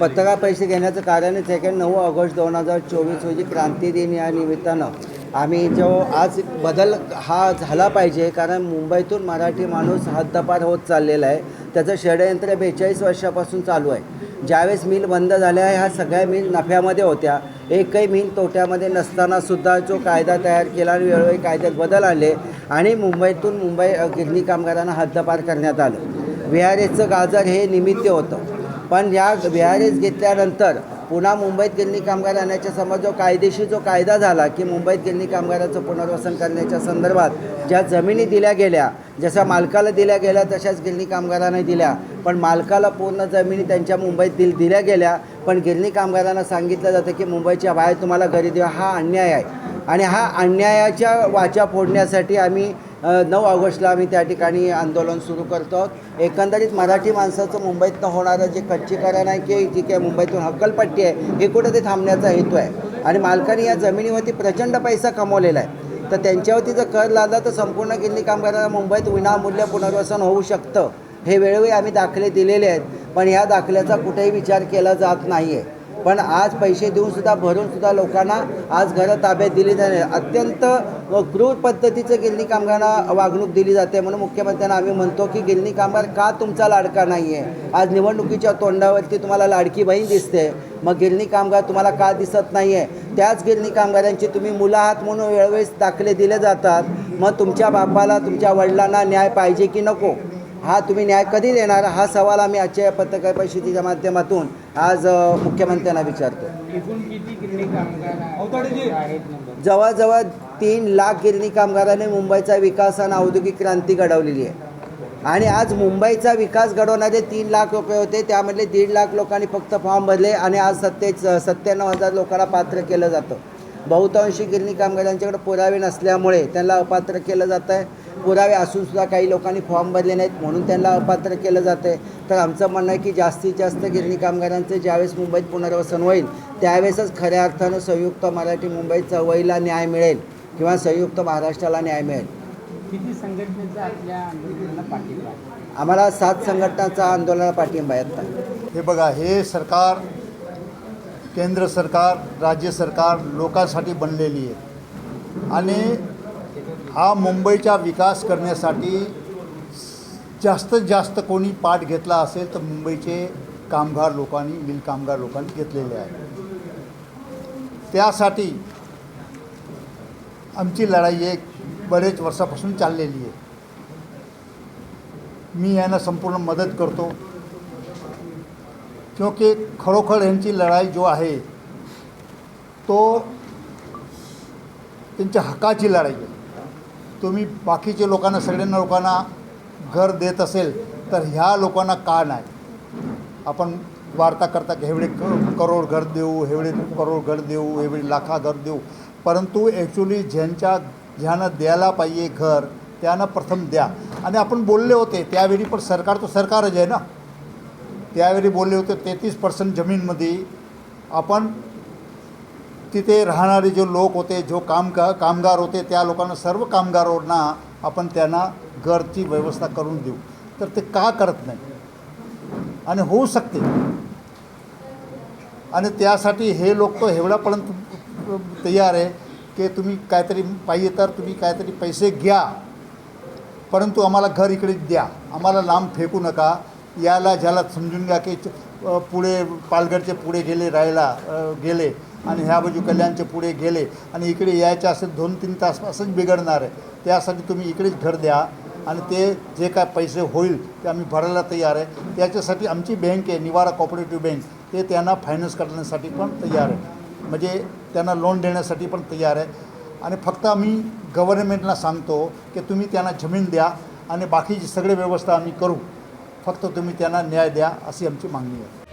पत्रकार पैसे घेण्याचं कारणच आहे की नऊ ऑगस्ट दोन हजार चोवीस रोजी क्रांती दिन या निमित्तानं आम्ही जो आज बदल हा झाला पाहिजे कारण मुंबईतून मराठी माणूस हद्दपार होत चाललेला आहे. त्याचं षडयंत्र बेचाळीस वर्षापासून चालू आहे. ज्यावेळेस मिल बंद झाल्या ह्या सगळ्या मिल नफ्यामध्ये होत्या. एकही मिल तोट्यामध्ये नसतानासुद्धा जो कायदा तयार केला आणि वेळोवेळी कायद्यात बदल आले आणि मुंबईतून मुंबई गिरणी कामगारांना हद्दपार करण्यात आलं. व्ही आर एसचं गाजर हे निमित्त होतं. पण या व्हीआरएस घेतल्यानंतर पुन्हा मुंबईत गिरणी कामगार आणण्याच्या समोर जो कायदेशीर जो कायदा झाला की मुंबईत गिरणी कामगाराचं पुनर्वसन करण्याच्या संदर्भात ज्या जमिनी दिल्या गेल्या जशा मालकाला दिल्या गेल्या तशाच गिरणी कामगारांना दिल्या. पण मालकाला पूर्ण जमिनी त्यांच्या मुंबईत दिल दिल्या गेल्या पण गिरणी कामगारांना सांगितलं जातं की मुंबईच्या बाहेर तुम्हाला घरी देऊ हा अन्याय आहे. आणि हा अन्यायाच्या वाचा फोडण्यासाठी आम्ही नऊ ऑगस्टला आम्ही त्या ठिकाणी आंदोलन सुरू करतो. आहोत एकंदरीत मराठी माणसाचं मुंबईतनं होणारं जे कच्चीकरण आहे की जी काही मुंबईतून हक्कलपट्टी आहे हे कुठं ते थांबण्याचा हेतू आहे. आणि मालकाने या जमिनीवरती प्रचंड पैसा कमवलेला आहे. तर त्यांच्यावरती जर कर लादला तर संपूर्ण गिरणी कामगारांना मुंबईत विनामूल्य पुनर्वसन होऊ शकतं. हे वेळोवेळी आम्ही दाखले दिलेले आहेत. पण ह्या दाखल्याचा कुठेही विचार केला जात नाही आहे पण आज पैसे देऊन सुद्धा भरून सुद्धा लोकांना आज घरं ताब्यात दिली जाणे अत्यंत क्रूर पद्धतीचं गिरणी कामगारांना वागणूक दिली जाते. म्हणून मुख्यमंत्र्यांना आम्ही म्हणतो की गिरणी कामगार का तुमचा लाडका नाही आहे आज निवडणुकीच्या तोंडावरती तुम्हाला लाडकी बहीण दिसते. मग गिरणी कामगार तुम्हाला का दिसत नाही आहे त्याच गिरणी कामगारांची तुम्ही मुलं आहात म्हणून वेळोवेळी दाखले दिले जातात. मग तुमच्या बापाला तुमच्या वडिलांना न्याय पाहिजे की नको? हा तुम्ही न्याय कधी देणार? हा सवाल आम्ही आजच्या या पत्रकार परिषदेच्या माध्यमातून आज मुख्यमंत्र्यांना विचारतो. एकूण किती गिरणी कामगार आहेत? नंबर. जवळजवळ तीन लाख गिरणी कामगारांनी मुंबईचा विकास आणि औद्योगिक क्रांती घडवलेली आहे. आणि आज मुंबईचा विकास घडवणारे तीन लाख रुपये होते त्यामधले दीड लाख लोकांनी फक्त फॉर्म भरले आणि आज सत्ते सत्त्याण्णव हजार लोकांना पात्र केलं जातं. बहुतांशी गिरणी कामगारांच्याकडे पुरावे नसल्यामुळे त्यांना अपात्र केलं जातं आहे पुरावे असून सुद्धा काही लोकांनी फॉर्म भरले नाहीत म्हणून त्यांना अपात्र केलं जातं आहे तर आमचं म्हणणं आहे की जास्तीत जास्त गिरणी कामगारांचे ज्यावेळेस मुंबईत पुनर्वसन होईल त्यावेळेसच खऱ्या अर्थानं संयुक्त मराठी मुंबई चळवळीला न्याय मिळेल किंवा संयुक्त महाराष्ट्राला न्याय मिळेल. किती संघटनेचा आपल्या आंदोलनाला पाठिंबा आहे? आम्हाला सात संघटनाचा आंदोलनाला पाठिंबा आहे आता. हे बघा हे सरकार केंद्र सरकार राज्य सरकार लोकांसाठी बनलेली आहे. आणि हा मुंबईचा विकास करण्यासाठी जास्तीत जास्त कोणी पाठ घेतला असेल तर मुंबईचे कामगार लोकांनी मिल कामगार लोकांनी घेतलेले आहे. त्यासाठी आमची लढाई एक बरेच वर्षापासून चाललेली आहे. मी यांना संपूर्ण मदत करतो. क्योंकि खरोखर यांची लढाई जो आहे तो त्यांच्या हक्काची लढाई आहे. तुम्ही बाकीचे लोकांना सगळ्यांना लोकांना घर देत असेल तर ह्या लोकांना का नाही? आपण वार्ता करता की एवढे करोड घर देऊ एवढे करोड घर देऊ एवढे लाखा घर देऊ. परंतु ॲक्च्युली ज्यांच्या ज्यांना द्यायला पाहिजे घर त्यांना प्रथम द्या. आणि आपण बोलले होते त्यावेळी पण सरकार तो सरकारच आहे ना? त्यावेळी बोलले होते तेहतीस पर्सेंट जमीनमध्ये आपण तिथे राहणारे जे लोक होते जो काम का कामगार होते त्या लोकांना सर्व कामगारांना आपण त्यांना घरची व्यवस्था करून देऊ. तर ते का करत नाही? आणि होऊ शकते. आणि त्यासाठी हे लोक तो एवढ्यापर्यंत तयार आहे की तुम्ही काहीतरी पाहिजे तर तुम्ही काहीतरी पैसे घ्या. परंतु आम्हाला घर इकडे द्या. आम्हाला लांब फेकू नका. याला ज्याला समजून घ्या की पुढे पालघरचे पुढे गेले राहायला गेले आणि ह्या बाजू कल्याणचे पुढे गेले आणि इकडे यायचे असं दोन तीन तास असंच बिघडणार आहे. त्यासाठी तुम्ही इकडेच घर द्या आणि ते जे काय पैसे होईल ते आम्ही भरायला तयार आहे. त्याच्यासाठी आमची बँक आहे निवारा कॉपरेटिव्ह बँक. ते त्यांना फायनान्स करण्यासाठी पण तयार आहे. म्हणजे त्यांना लोन देण्यासाठी पण तयार आहे. आणि फक्त आम्ही गव्हर्नमेंटला सांगतो की तुम्ही त्यांना जमीन द्या आणि बाकीची सगळे व्यवस्था आम्ही करू. फक्त तुम्ही त्यांना न्याय द्या अशी आमची मागणी आहे.